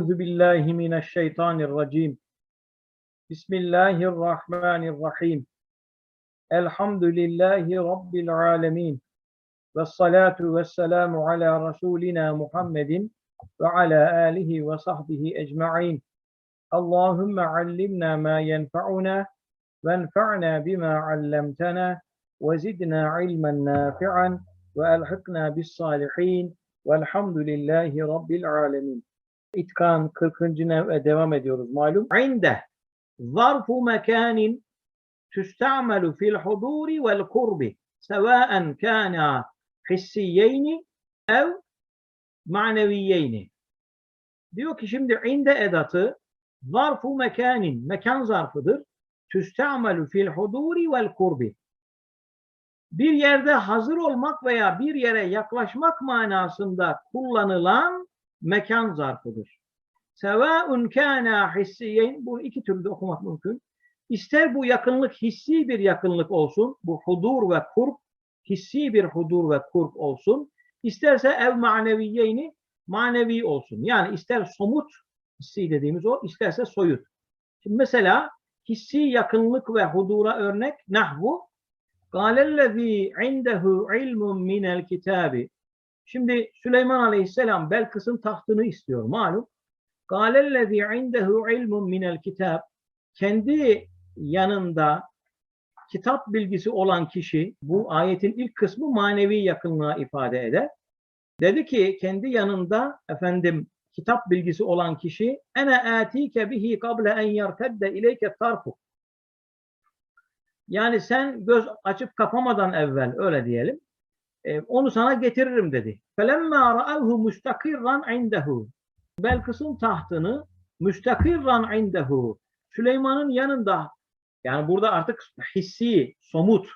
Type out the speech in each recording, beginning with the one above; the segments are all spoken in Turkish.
أعوذ بالله من الشيطان الرجيم. بسم الله الرحمن الرحيم. الحمد لله رب العالمين. والصلاة والسلام على رسولنا محمد وعلى آله وصحبه أجمعين. اللهم علمنا ما ينفعنا وانفعنا بما علمتنا وزدنا علما نافعا وألحقنا بالصالحين. والحمد لله رب العالمين. İtkan 40. nev'e devam ediyoruz malum. İnde zarfu mekanin tüstamelu fil huduri vel kurbi sevaen kana hissiyeyni ev maneviyeyni. Diyor ki şimdi inde edatı zarfu mekanin mekan zarfıdır. Tüstamelu fil huduri vel kurbi. Bir yerde hazır olmak veya bir yere yaklaşmak manasında kullanılan mekan zarfıdır. Sevaun kana hissiyen bunu iki türlü de okumak mümkün. İster bu yakınlık hissi bir yakınlık olsun, bu hudur ve kurb hissi bir hudur ve kurb olsun. İsterse ev maneviyeyni manevi olsun. Yani ister somut hissi dediğimiz o, isterse soyut. Şimdi mesela hissi yakınlık ve hudura örnek nahvu Kâlellezî indehu ilmun minel kitâbi Şimdi Süleyman Aleyhisselam Belkıs'ın tahtını istiyor malum. Kâlellezî indehu ilmun minel kitâb Kendi yanında kitap bilgisi olan kişi bu ayetin ilk kısmı manevi yakınlığa ifade eder. Dedi ki kendi yanında efendim kitap bilgisi olan kişi ene atike bihi kable en yertedde ileyke tarfu. Yani sen göz açıp kapamadan evvel öyle diyelim E, onu sana getiririm dedi. Felemma ra'avhu mustakirran indehu. Belkıs'ın tahtını müstakirran indehu. Süleyman'ın yanında yani burada artık hissi, somut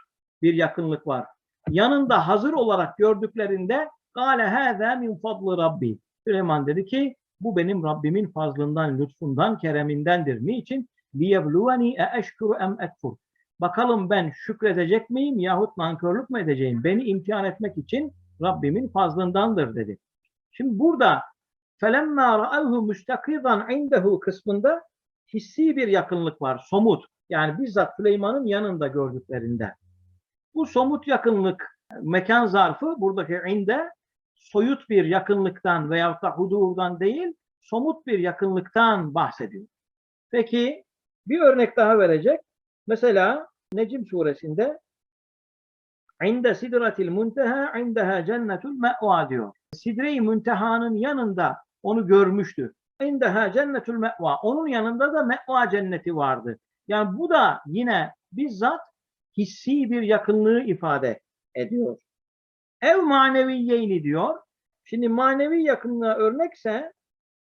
bir yakınlık var. Yanında hazır olarak gördüklerinde Kale hâzâ min fadlı Rabbi. Süleyman dedi ki bu benim Rabbimin fazlından, lütfundan, keremindendir. Niçin? لِيَبْلُوَنِي اَشْكُرُ em ekfur. Bakalım ben şükredecek miyim yahut nankörlük mü edeceğim? Beni imtihan etmek için Rabbimin fazlındandır dedi. Şimdi burada felemma ra'avhu müstakidan indehu kısmında hissi bir yakınlık var. Somut. Yani bizzat Süleyman'ın yanında gördüklerinde. Bu somut yakınlık mekan zarfı buradaki inde soyut bir yakınlıktan veyahut da hudurdan değil somut bir yakınlıktan bahsediyor. Peki bir örnek daha verecek. Mesela Necim suresinde İnde sidratil munteha indeha cennetul me'va diyor. Sidre-i müntehanın yanında onu görmüştür. İndeha cennetul me'va. Onun yanında da me'va cenneti vardı. Yani bu da yine bizzat hissi bir yakınlığı ifade ediyor. Ev maneviyeyni diyor. Şimdi manevi yakınlığa örnekse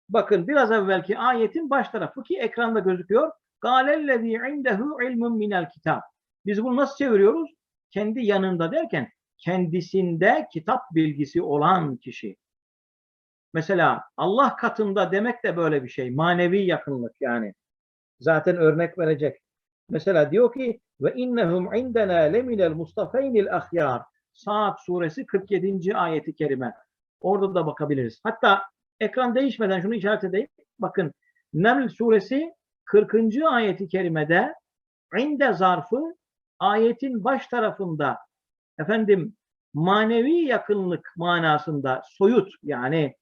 bakın biraz evvelki ayetin baş tarafı ki ekranda gözüküyor. Galellezî indehu ilmun minel kitab. Biz bunu nasıl çeviriyoruz? Kendi yanında derken kendisinde kitap bilgisi olan kişi. Mesela Allah katında demek de böyle bir şey. Manevi yakınlık yani. Zaten örnek verecek. Mesela diyor ki ve innehum indena leminel mustafeynil ahyar. Saat suresi 47. ayeti kerime. Orada da bakabiliriz. Hatta ekran değişmeden şunu işaret edeyim. Bakın Neml suresi 40. ayeti kerimede inde zarfı ayetin baş tarafında efendim manevi yakınlık manasında soyut yani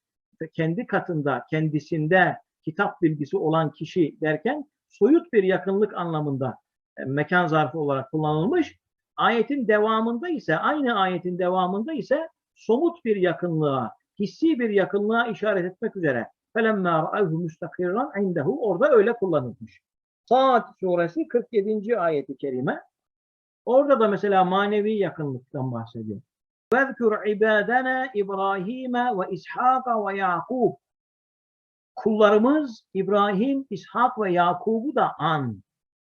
kendi katında kendisinde kitap bilgisi olan kişi derken soyut bir yakınlık anlamında e, mekan zarfı olarak kullanılmış. Ayetin devamında ise aynı ayetin devamında ise somut bir yakınlığa, hissi bir yakınlığa işaret etmek üzere فَلَمَّا رَأَوْهُ مُسْتَقِرًا عِنْدَهُ Orada öyle kullanılmış. Saat suresi 47. ayeti kerime. Orada da mesela manevi yakınlıktan bahsediyor. وَذْكُرْ عِبَادَنَا İbrahim ve İshak ve Yakub. Kullarımız İbrahim, İshak ve Yakub'u da an.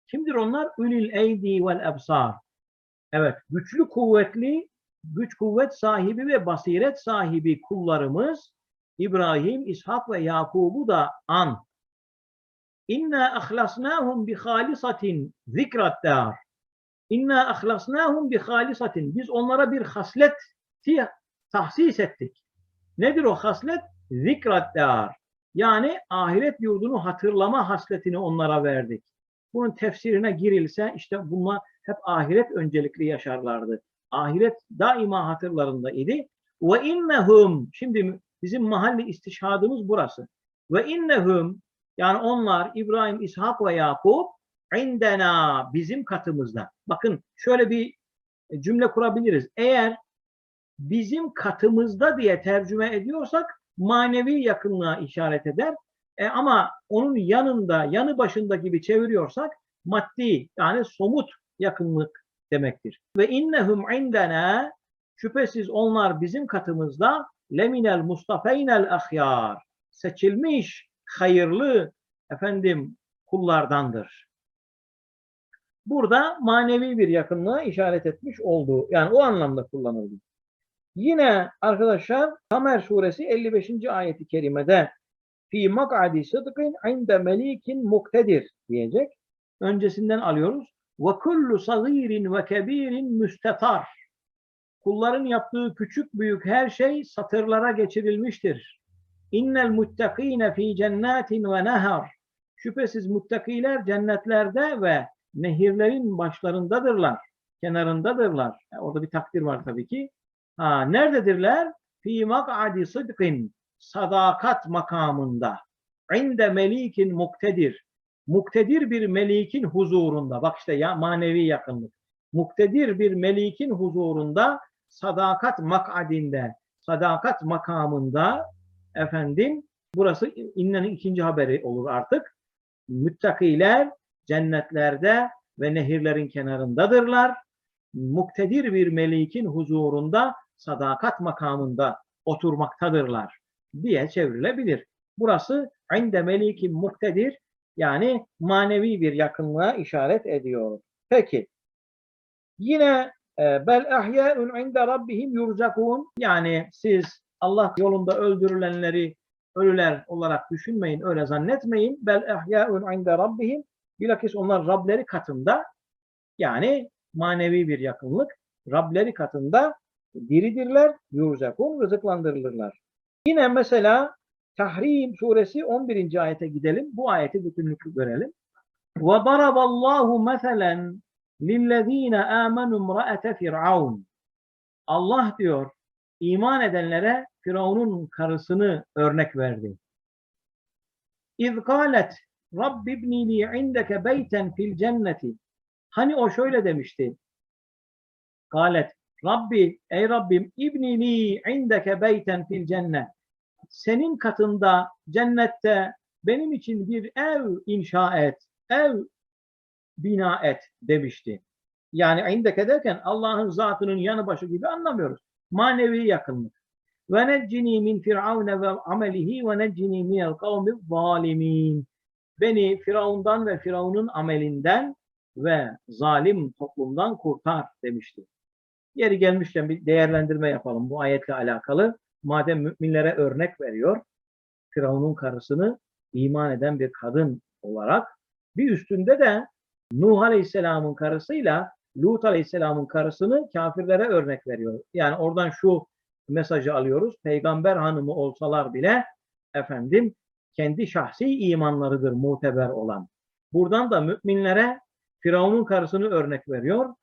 Kimdir onlar? Ülil eydi vel ebsar. Evet, güçlü kuvvetli, güç kuvvet sahibi ve basiret sahibi kullarımız İbrahim, İshak ve Yakub'u da an. İnna ahlasnahum bi halisatin zikrat dar. İnna ahlasnahum bi halisatin. Biz onlara bir hasleti tahsis ettik. Nedir o haslet? Zikrat dar. Yani ahiret yurdunu hatırlama hasletini onlara verdik. Bunun tefsirine girilse işte bunlar hep ahiret öncelikli yaşarlardı. Ahiret daima hatırlarında idi. Ve innehum şimdi bizim mahalli istişhadımız burası. Ve innehum yani onlar İbrahim, İshak ve Yakup indena bizim katımızda. Bakın şöyle bir cümle kurabiliriz. Eğer bizim katımızda diye tercüme ediyorsak manevi yakınlığa işaret eder. E, ama onun yanında, yanı başında gibi çeviriyorsak maddi yani somut yakınlık demektir. Ve innehum indena şüphesiz onlar bizim katımızda leminel mustafeynel ahyar seçilmiş hayırlı efendim kullardandır. Burada manevi bir yakınlığa işaret etmiş olduğu yani o anlamda kullanıldı. Yine arkadaşlar Kamer suresi 55. ayeti kerimede fi mak'adi sıdkın inde melikin muktedir diyecek. Öncesinden alıyoruz. Ve kullu sagirin ve kebirin müstetar. Kulların yaptığı küçük büyük her şey satırlara geçirilmiştir. İnnel muttakine fi cennetin ve nehar. Şüphesiz muttakiler cennetlerde ve nehirlerin başlarındadırlar, kenarındadırlar. Yani orada bir takdir var tabii ki. Ha, nerededirler? Fi mak'adi sıdkın. Sadakat makamında. İnde melikin muktedir. Muktedir bir melikin huzurunda. Bak işte ya manevi yakınlık. Muktedir bir melikin huzurunda sadakat mak'adinde, sadakat makamında efendim burası innenin ikinci haberi olur artık. Müttakiler cennetlerde ve nehirlerin kenarındadırlar. Muktedir bir melikin huzurunda sadakat makamında oturmaktadırlar diye çevrilebilir. Burası inde melikin muktedir yani manevi bir yakınlığa işaret ediyor. Peki yine bel ahya'un inde rabbihim yurzakun yani siz Allah yolunda öldürülenleri ölüler olarak düşünmeyin, öyle zannetmeyin. Bel ahya'un inde rabbihim bilakis onlar Rableri katında yani manevi bir yakınlık Rableri katında diridirler, yurzakun, rızıklandırılırlar. Yine mesela Tahrim suresi 11. ayete gidelim. Bu ayeti bütünlüklü görelim. Ve daraballahu meselen lillezine amenu imraate firavun. Allah diyor iman edenlere Firavun'un karısını örnek verdi. İz kalet Rabbi ibni li indeke beyten fil cenneti. Hani o şöyle demişti. Kalet Rabbi ey Rabbim ibni li indeke beyten fil cennet. Senin katında cennette benim için bir ev inşa et, ev bina et demişti. Yani indeke derken Allah'ın zatının yanı başı gibi anlamıyoruz. Manevi yakınlık. Ve neccini min firavune ve amelihi ve neccini minel kavmi zalimin. Beni Firavundan ve Firavun'un amelinden ve zalim toplumdan kurtar demişti. Yeri gelmişken bir değerlendirme yapalım bu ayetle alakalı. Madem müminlere örnek veriyor, Firavun'un karısını iman eden bir kadın olarak bir üstünde de Nuh Aleyhisselam'ın karısıyla Lut Aleyhisselam'ın karısını kafirlere örnek veriyor. Yani oradan şu mesajı alıyoruz. Peygamber hanımı olsalar bile efendim kendi şahsi imanlarıdır muteber olan. Buradan da müminlere Firavun'un karısını örnek veriyor.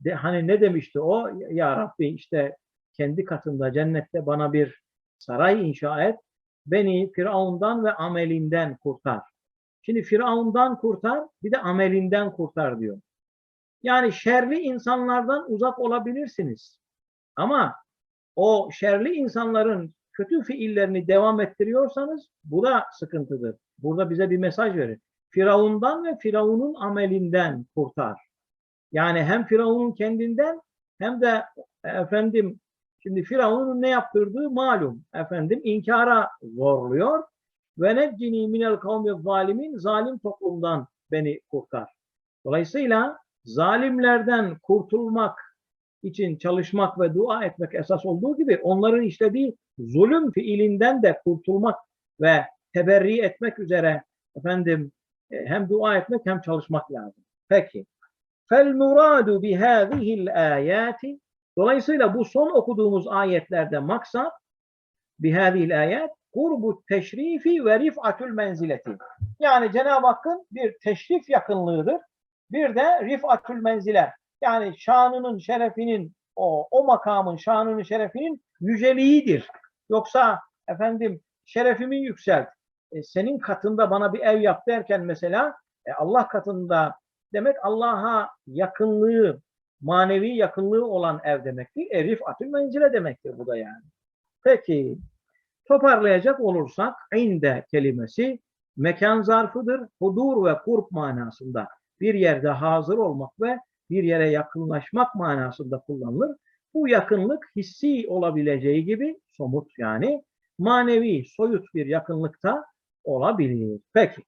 De, hani ne demişti o? Ya Rabbi işte kendi katında cennette bana bir saray inşa et. Beni Firavun'dan ve amelinden kurtar. Şimdi Firavun'dan kurtar bir de amelinden kurtar diyor. Yani şerli insanlardan uzak olabilirsiniz. Ama o şerli insanların kötü fiillerini devam ettiriyorsanız bu da sıkıntıdır. Burada bize bir mesaj verir. Firavundan ve Firavun'un amelinden kurtar. Yani hem Firavun'un kendinden hem de efendim şimdi Firavun'un ne yaptırdığı malum. Efendim inkara zorluyor. Ve neccini minel kavmi zalimin zalim toplumdan beni kurtar. Dolayısıyla zalimlerden kurtulmak için çalışmak ve dua etmek esas olduğu gibi onların işlediği zulüm fiilinden de kurtulmak ve teberri etmek üzere efendim e, hem dua etmek hem çalışmak lazım. Peki. Fel muradu bi hâzihil âyâti Dolayısıyla bu son okuduğumuz ayetlerde maksat bi hâzihil âyât kurbu teşrifi ve rif'atül menzileti. Yani Cenab-ı Hakk'ın bir teşrif yakınlığıdır. Bir de rif'atül menzile. Yani şanının, şerefinin, o, o makamın şanının, şerefinin yüceliğidir. Yoksa efendim şerefimi yükselt. E, senin katında bana bir ev yap derken mesela e, Allah katında demek Allah'a yakınlığı, manevi yakınlığı olan ev demektir. E, rif'atül menzile demektir bu da yani. Peki toparlayacak olursak inde kelimesi mekan zarfıdır. Hudur ve kurp manasında bir yerde hazır olmak ve bir yere yakınlaşmak manasında kullanılır. Bu yakınlık hissi olabileceği gibi somut yani manevi, soyut bir yakınlıkta olabilir. Peki.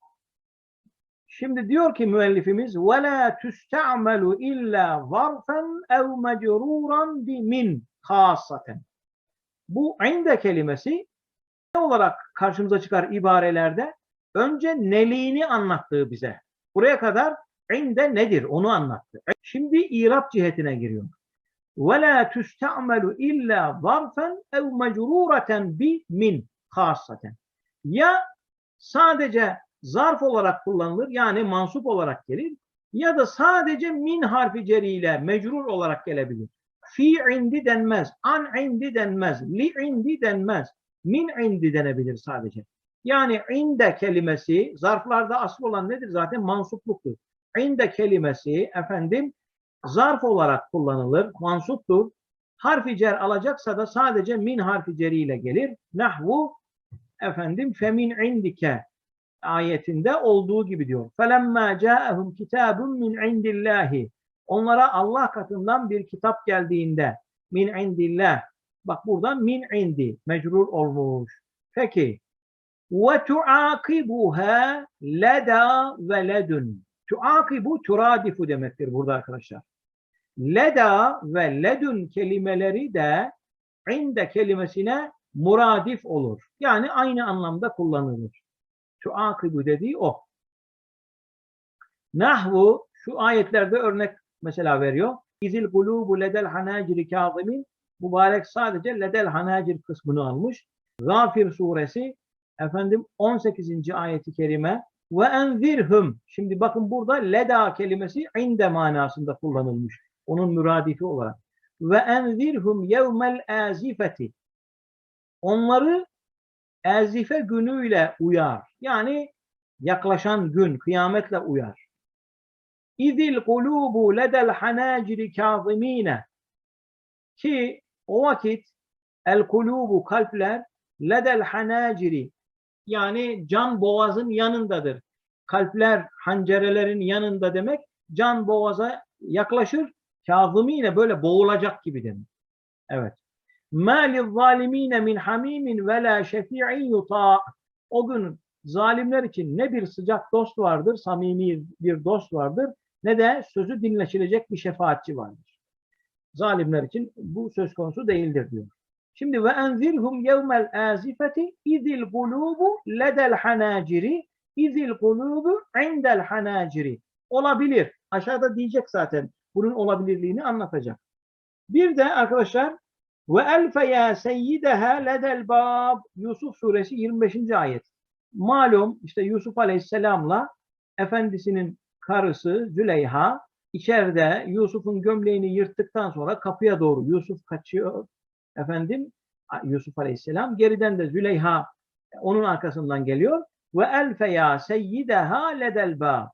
Şimdi diyor ki müellifimiz وَلَا تُسْتَعْمَلُ اِلَّا ظَرْفًا اَوْ مَجْرُورًا بِمِنْ خاصَةً Bu inde kelimesi ne olarak karşımıza çıkar ibarelerde? Önce neliğini anlattığı bize. Buraya kadar inde nedir onu anlattı. Şimdi irap cihetine giriyor. وَلَا تُسْتَعْمَلُ اِلَّا ظَرْفًا اَوْ مَجْرُورَةً بِمِنْ خاصَةً Ya sadece zarf olarak kullanılır yani mansup olarak gelir ya da sadece min harfi ceriyle mecrur olarak gelebilir. Fi indi denmez, an indi denmez, li indi denmez, min indi denebilir sadece. Yani inde kelimesi zarflarda asıl olan nedir zaten? Mansupluktur. İnde kelimesi efendim zarf olarak kullanılır, mansuptur. Harfi cer alacaksa da sadece min harfi ceriyle gelir. Nahvu efendim femin indike ayetinde olduğu gibi diyor. Felemma ca'ahum kitabun min indillahi. Onlara Allah katından bir kitap geldiğinde min indillah Bak burada min indi mecrur olmuş. Peki. Ve tuakibuha leda ve ledun. Tuakibu turadifu demektir burada arkadaşlar. Leda ve ledun kelimeleri de inde kelimesine muradif olur. Yani aynı anlamda kullanılır. Tuakibu dediği o. Nahvu şu ayetlerde örnek mesela veriyor. İzil gulubu ledel hanaciri kâzimin mübarek sadece ledel hanacir kısmını almış. Gafir suresi efendim 18. ayeti kerime ve enzirhum. Şimdi bakın burada leda kelimesi inde manasında kullanılmış. Onun müradifi olarak. Ve enzirhum yevmel azifeti. Onları ezife günüyle uyar. Yani yaklaşan gün, kıyametle uyar. İzil kulubu ledel hanaciri kazimine. Ki o vakit el kulubu kalpler ledel hanaciri yani can boğazın yanındadır. Kalpler hancerelerin yanında demek can boğaza yaklaşır. Kazımine böyle boğulacak gibi demek. Evet. مَا لِلظَّالِم۪ينَ مِنْ حَم۪يمٍ وَلَا شَف۪يعٍ يُطَاء O gün zalimler için ne bir sıcak dost vardır, samimi bir dost vardır, ne de sözü dinleşilecek bir şefaatçi vardır. Zalimler için bu söz konusu değildir diyor. Şimdi ve enzirhum yevmel azifeti izil kulubu ledel hanaciri izil kulubu indel hanaciri. Olabilir. Aşağıda diyecek zaten. Bunun olabilirliğini anlatacak. Bir de arkadaşlar ve elfe ya seyyideha ledel bab Yusuf suresi 25. ayet. Malum işte Yusuf aleyhisselamla efendisinin karısı Züleyha içeride Yusuf'un gömleğini yırttıktan sonra kapıya doğru Yusuf kaçıyor. Efendim Yusuf aleyhisselam geriden de Züleyha onun arkasından geliyor. Ve elfe ya seyyideha ledel bab.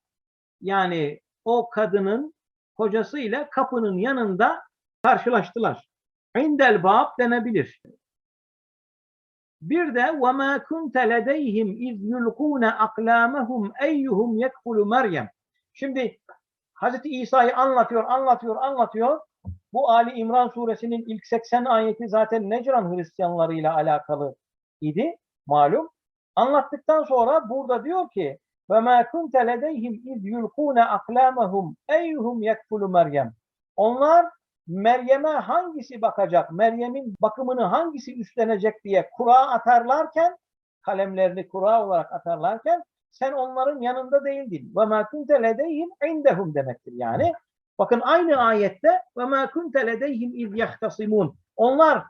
Yani o kadının kocasıyla kapının yanında karşılaştılar. İndel bab denebilir. Bir de وَمَا كُنْتَ لَدَيْهِمْ اِذْ يُلْقُونَ اَقْلَامَهُمْ اَيُّهُمْ يَكْفُلُ Meryem. Şimdi Hazreti İsa'yı anlatıyor, anlatıyor, anlatıyor. Bu Ali İmran suresinin ilk 80 ayeti zaten Necran Hristiyanlarıyla alakalı idi malum. Anlattıktan sonra burada diyor ki ve ma kunte ledeyhim iz yulkune aklamahum eyhum yekfulu Meryem. Onlar Meryem'e hangisi bakacak, Meryem'in bakımını hangisi üstlenecek diye kura atarlarken, kalemlerini kura olarak atarlarken sen onların yanında değildin. Ve ma kunte ledeyhim indehum demektir yani. Bakın aynı ayette ve ma kunte ledeyhim iz yahtasimun. Onlar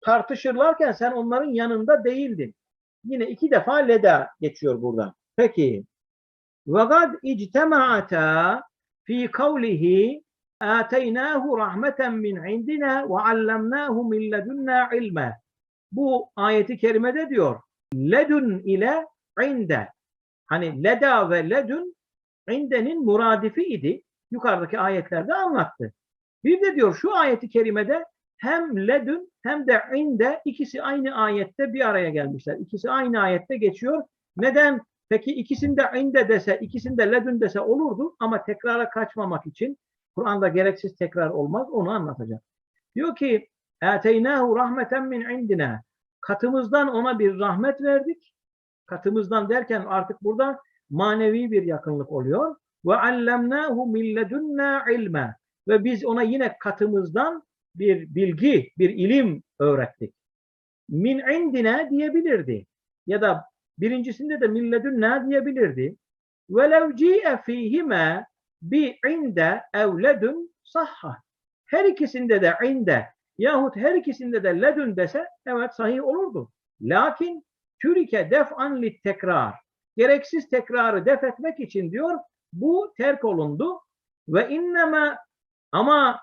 tartışırlarken sen onların yanında değildin. Yine iki defa leda geçiyor burada. Peki. Ve gad ictema'ata fi kavlihi ateynahu rahmeten min indina ve allamnahu min ledunna ilme. Bu ayeti kerimede diyor. Ledun ile inde Hani leda ve ledün indenin muradifi idi. Yukarıdaki ayetlerde anlattı. Bir de diyor şu ayeti kerimede hem ledün hem de inde ikisi aynı ayette bir araya gelmişler. İkisi aynı ayette geçiyor. Neden? Peki ikisinde inde dese, ikisinde ledün dese olurdu ama tekrara kaçmamak için Kur'an'da gereksiz tekrar olmaz. Onu anlatacak. Diyor ki: "Eteynahu rahmeten min indina." Katımızdan ona bir rahmet verdik. Katımızdan derken artık burada manevi bir yakınlık oluyor. Ve allemnahu min ledunna ilme. Ve biz ona yine katımızdan bir bilgi, bir ilim öğrettik. Min indine diyebilirdi. Ya da birincisinde de min ledunna diyebilirdi. Ve lev ci'e fihime bi inde evledun sahha. Her ikisinde de inde yahut her ikisinde de ledün dese evet sahih olurdu. Lakin türike def'an lit tekrar. Gereksiz tekrarı def etmek için diyor bu terk olundu ve inneme ama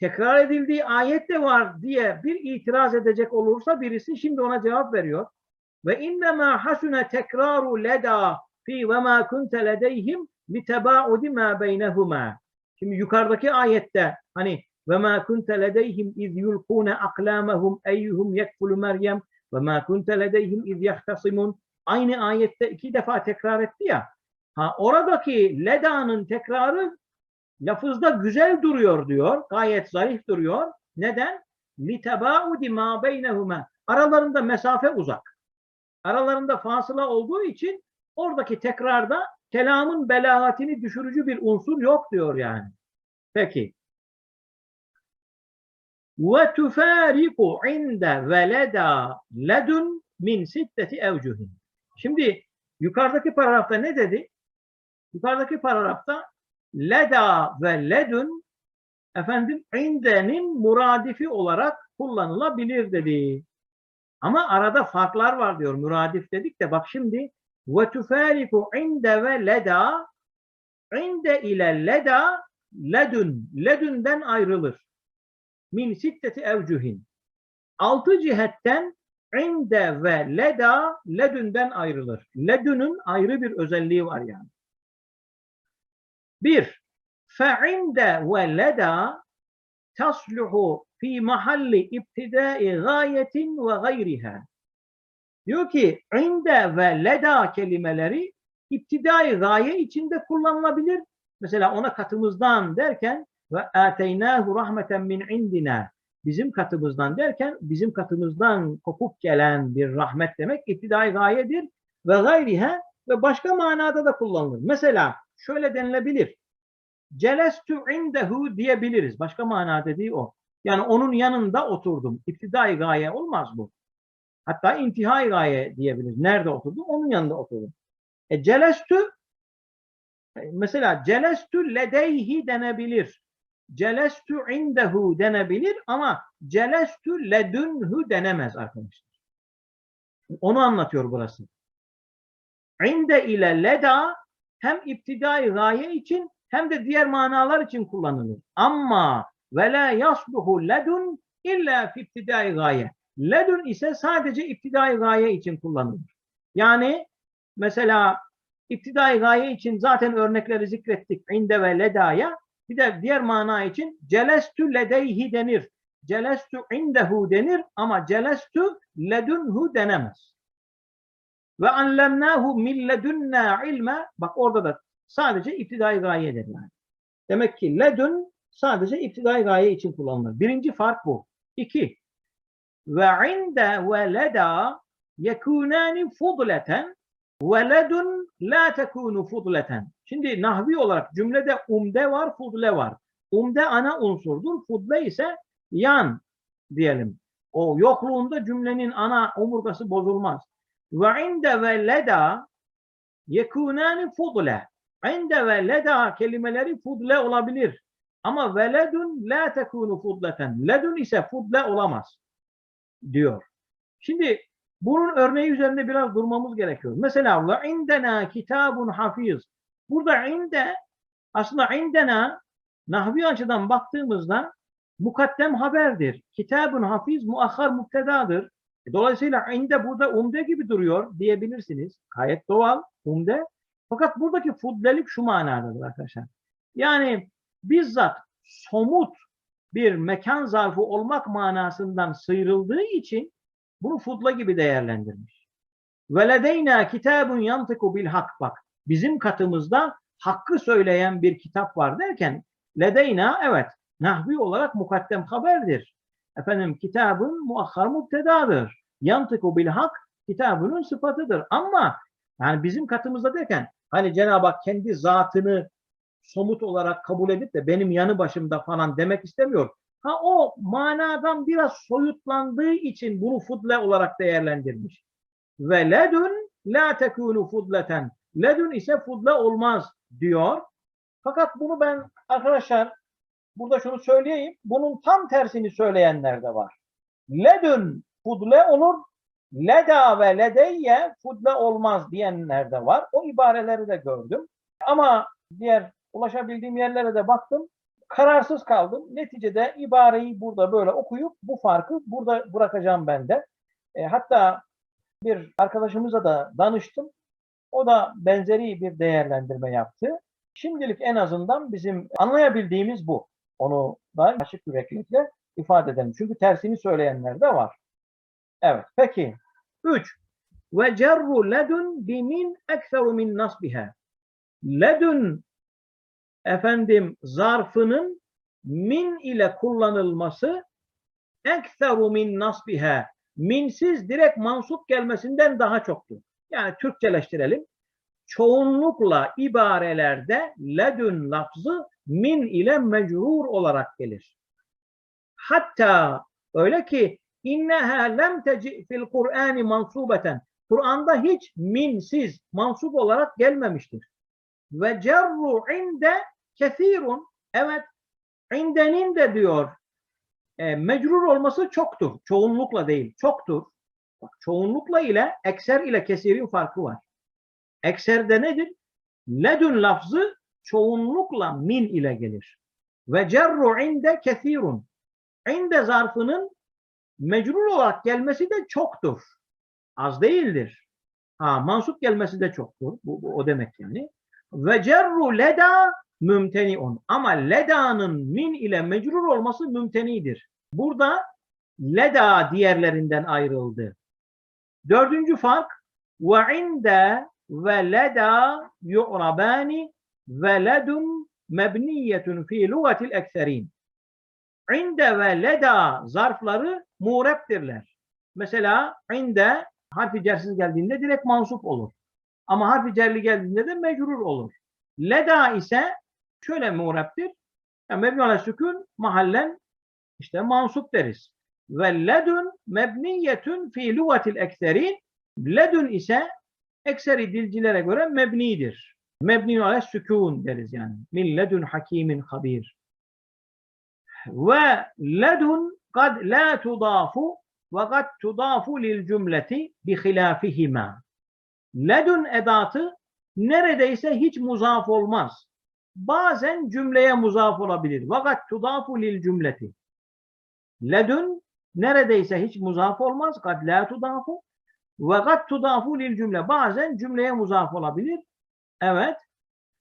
tekrar edildiği ayet de var diye bir itiraz edecek olursa birisi şimdi ona cevap veriyor. Ve innema hasune tekraru leda fi ve ma kunte ledeyhim li tebaudi ma beynehuma. Şimdi yukarıdaki ayette hani ve ma kunte ledeyhim iz yulkune aklamahum eyyuhum yekfulu Meryem ve ma kunte ledeyhim iz yahtasimun. Aynı ayette iki defa tekrar etti ya. Ha oradaki ledanın tekrarı lafızda güzel duruyor diyor. Gayet zarif duruyor. Neden? Litebaudi ma beynehuma. Aralarında mesafe uzak. Aralarında fasıla olduğu için oradaki tekrarda kelamın belagatini düşürücü bir unsur yok diyor yani. Peki ve tufariku inde veleda ledun min sitteti evcuhin. Şimdi yukarıdaki paragrafta ne dedi? Yukarıdaki paragrafta leda ve ledun efendim indenin muradifi olarak kullanılabilir dedi. Ama arada farklar var diyor. Müradif dedik de bak şimdi ve tufariku inde ve leda inde ile leda ledün ledünden ayrılır. Min sitteti evcuhin. Altı cihetten inde ve leda ledünden ayrılır. Ledünün ayrı bir özelliği var yani. Bir, fe'inde ve leda tasluhu fi mahalli ibtidai gayetin ve gayriha. Diyor ki inde ve leda kelimeleri iptidai gaye içinde kullanılabilir. Mesela ona katımızdan derken ve ateynahu rahmeten min indina bizim katımızdan derken bizim katımızdan kopup gelen bir rahmet demek iptidai gayedir ve gayriha ve başka manada da kullanılır. Mesela şöyle denilebilir. Celestu indehu diyebiliriz. Başka mana dediği o. Yani onun yanında oturdum. İptidai gaye olmaz bu. Hatta intihai gaye diyebiliriz. Nerede oturdum? Onun yanında oturdum. E celestu mesela celestu ledeyhi denebilir. Celestu indehu denebilir ama celestu ledünhu denemez arkadaşlar. Onu anlatıyor burası. İnde ile leda hem iptidai gaye için hem de diğer manalar için kullanılır. Ama ve la yasluhu ledun illa iptidai gaye. Ledun ise sadece iptidai gaye için kullanılır. Yani mesela iptidai gaye için zaten örnekleri zikrettik. İnde ve ledaya. Bir de diğer mana için celestu ledeyhi denir. Celestu indehu denir ama celestu ledunhu denemez. Ve allemnahu min ledunna ilme bak orada da sadece iptidai gayedir yani. Demek ki ledun sadece iptidai gaye için kullanılır. Birinci fark bu. İki. Ve inde ve leda yekunani fudleten ve ledun la tekunu fudleten. Şimdi nahvi olarak cümlede umde var, fudle var. Umde ana unsurdur. Fudle ise yan diyelim. O yokluğunda cümlenin ana omurgası bozulmaz. Ve inde ve leda yekunani fudle. İnde ve leda kelimeleri fudle olabilir. Ama veledun la tekunu fudleten. Ledun ise fudle olamaz diyor. Şimdi Bunun örneği üzerinde biraz durmamız gerekiyor. Mesela indena kitabun hafiz. Burada inde aslında indena nahvi açıdan baktığımızda mukaddem haberdir. Kitabun hafiz muahhar mubtedadır. Dolayısıyla inde burada umde gibi duruyor diyebilirsiniz. Gayet doğal umde. Fakat buradaki fudlelik şu manadadır arkadaşlar. Yani bizzat somut bir mekan zarfı olmak manasından sıyrıldığı için bunu fudla gibi değerlendirmiş. Veledeyna kitabun yantıku bil hak bak. Bizim katımızda hakkı söyleyen bir kitap var derken ledeyna evet nahvi olarak mukaddem haberdir. Efendim kitabın muahhar mubtedadır. Yantıku bil hak kitabının sıfatıdır. Ama yani bizim katımızda derken hani Cenab-ı Hak kendi zatını somut olarak kabul edip de benim yanı başımda falan demek istemiyor. Ha o manadan biraz soyutlandığı için bunu fudle olarak değerlendirmiş. Ve ledün la tekunu fudleten. Ledün ise fudle olmaz diyor. Fakat bunu ben arkadaşlar burada şunu söyleyeyim. Bunun tam tersini söyleyenler de var. Ledün fudle olur. Leda ve ledeyye fudle olmaz diyenler de var. O ibareleri de gördüm. Ama diğer ulaşabildiğim yerlere de baktım. Kararsız kaldım. Neticede ibareyi burada böyle okuyup bu farkı burada bırakacağım ben de. E, hatta bir arkadaşımıza da danıştım. O da benzeri bir değerlendirme yaptı. Şimdilik en azından bizim anlayabildiğimiz bu. Onu da açık yüreklilikle ifade edelim. Çünkü tersini söyleyenler de var. Evet. Peki. 3. Ve cerru ledun bimin ekseru min nasbiha. Ledun efendim zarfının min ile kullanılması ekseru min nasbiha. Minsiz direkt mansup gelmesinden daha çoktur. Yani Türkçeleştirelim. Çoğunlukla ibarelerde ledün lafzı min ile mecrur olarak gelir. Hatta öyle ki inneha lem teci fil Kur'ani mansubeten. Kur'an'da hiç minsiz mansup olarak gelmemiştir. Ve cerru inde kesirun. Evet indenin de diyor e, mecrur olması çoktur. Çoğunlukla değil. Çoktur. Bak, çoğunlukla ile ekser ile kesirin farkı var. Ekserde nedir? Ledün lafzı çoğunlukla min ile gelir. Ve cerru inde kesirun. İnde zarfının mecrur olarak gelmesi de çoktur. Az değildir. Ha, mansup gelmesi de çoktur. Bu, bu o demek yani. Ve cerru leda mümteniun. Ama leda'nın min ile mecrur olması mümtenidir. Burada leda diğerlerinden ayrıldı. Dördüncü fark ve inde ve leda yu'rabani ve ledun mebniyetun fi lugatil ekserin. İnde ve leda zarfları mureptirler. Mesela inde harfi cersiz geldiğinde direkt mansup olur. Ama harfi cerli geldiğinde de mecrur olur. Leda ise şöyle mureptir. Yani mebni ala sükun mahallen işte mansup deriz. Ve ledun mebniyetun fi lugatil ekserin. Ledun ise ekseri dilcilere göre mebnidir. Mebni ala sükun deriz yani. Min ledun hakimin habir. Ve ledun kad la tudafu ve kad tudafu lil cümleti bi hilafihima. Ledun edatı neredeyse hiç muzaf olmaz. Bazen cümleye muzaf olabilir. Vakat tudafu lil cümleti. Ledun neredeyse hiç muzaf olmaz. Kad la tudafu. Vakat tudafu lil cümle. Bazen cümleye muzaf olabilir. Evet.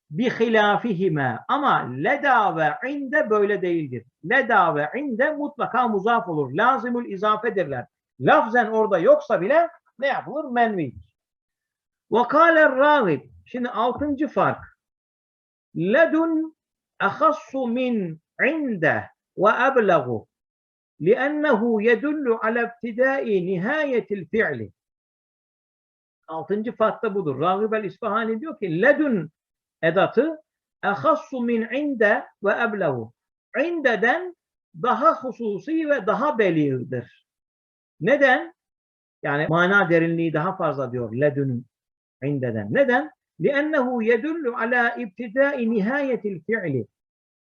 Bi hilafihime. Ama leda ve inde böyle değildir. Leda ve inde mutlaka muzaf olur. Lazimül izafedirler. Lafzen orada yoksa bile ne yapılır? Menvidir. Vakaler rağib. Şimdi altıncı fark. Ledun ahassu min inde ve ebleğu. لأنه يدل على ابتداء نهاية الفعل. Altıncı fark da budur. Ragib el-İsfahani diyor ki ledun edatı ehassu min inde ve ebleğu. İndeden daha hususi ve daha belirdir. Neden? Yani mana derinliği daha fazla diyor ledün indeden. Neden? لِأَنَّهُ يَدُلُّ عَلَى اِبْتِدَاءِ نِهَايَةِ الْفِعْلِ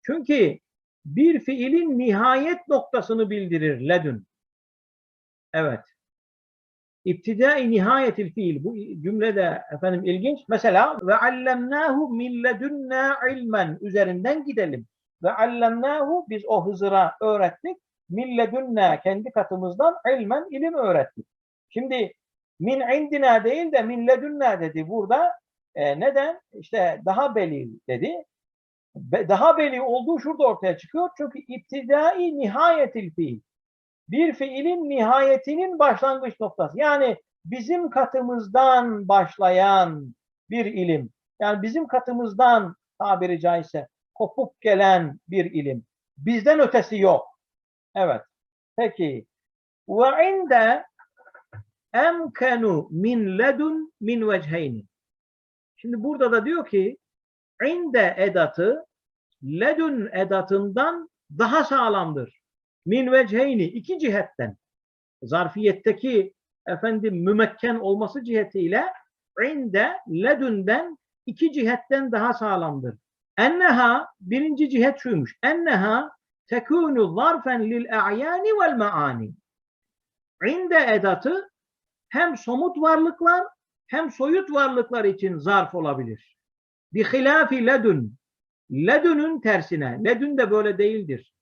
Çünkü bir fiilin nihayet noktasını bildirir ledün. Evet. İptidai nihayetil fiil. Bu cümlede efendim ilginç. Mesela ve allemnahu min ledunna ilmen üzerinden gidelim. Ve allemnahu biz o Hızır'a öğrettik. Min ledunna kendi katımızdan ilmen ilim öğrettik. Şimdi min indina değil de min ledunna dedi burada. e, neden? İşte daha belli dedi. Be- Daha belli olduğu şurada ortaya çıkıyor. Çünkü iptidai nihayetil fiil. Bir fiilin nihayetinin başlangıç noktası. Yani bizim katımızdan başlayan bir ilim. Yani bizim katımızdan tabiri caizse kopup gelen bir ilim. Bizden ötesi yok. Evet. Peki. Ve inde emkenu min ledun min vecheyni. Şimdi burada da diyor ki inde edatı ledun edatından daha sağlamdır. Min vecheyni iki cihetten. Zarfiyetteki efendim mümekken olması cihetiyle inde ledünden iki cihetten daha sağlamdır. Enneha birinci cihet şuymuş. Enneha tekunu zarfen lil a'yani vel maani. İnde edatı hem somut varlıklar hem soyut varlıklar için zarf olabilir. Bi hilafi ledün. Ledünün tersine. Ledün de böyle değildir.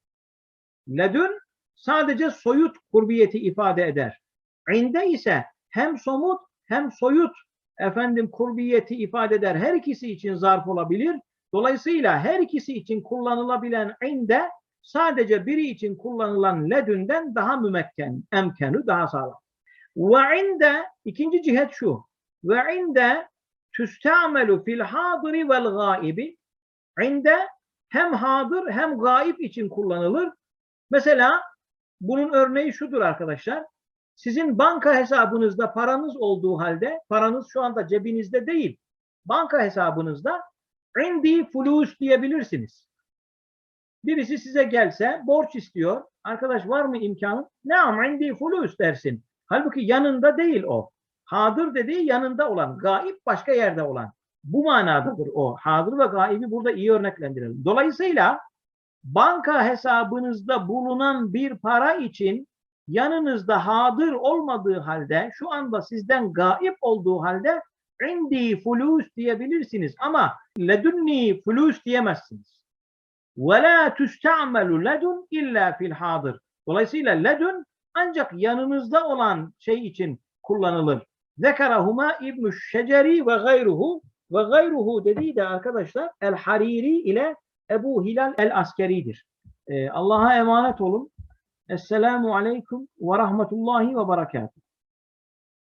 Ledün sadece soyut kurbiyeti ifade eder. İnde ise hem somut hem soyut efendim kurbiyeti ifade eder. Her ikisi için zarf olabilir. Dolayısıyla her ikisi için kullanılabilen inde sadece biri için kullanılan ledünden daha mümekken, emkenu daha sağlam. Ve inde ikinci cihet şu. Ve inde tüstamelu fil hadiri vel gaibi. İnde hem hadır hem gaib için kullanılır. Mesela bunun örneği şudur arkadaşlar. Sizin banka hesabınızda paranız olduğu halde, paranız şu anda cebinizde değil, banka hesabınızda indi fulus diyebilirsiniz. Birisi size gelse borç istiyor. Arkadaş var mı imkanı? Ne am indi fulus dersin. Halbuki yanında değil o. Hadır dediği yanında olan, gaib başka yerde olan. Bu manadadır o. Hadır ve gaibi burada iyi örneklendirelim. Dolayısıyla banka hesabınızda bulunan bir para için yanınızda hadır olmadığı halde şu anda sizden gaip olduğu halde indi fulus diyebilirsiniz ama ledunni fulus diyemezsiniz. Ve la tusta'melu ledun illa fil hadır. Dolayısıyla ledun ancak yanınızda olan şey için kullanılır. Zekerahuma İbn-i Şeceri ve gayruhu ve gayruhu dediği de arkadaşlar El Hariri ile Ebu Hilal El Askeri'dir. Ee, Allah'a emanet olun. Esselamu Aleyküm ve Rahmetullahi ve Berekatuhu.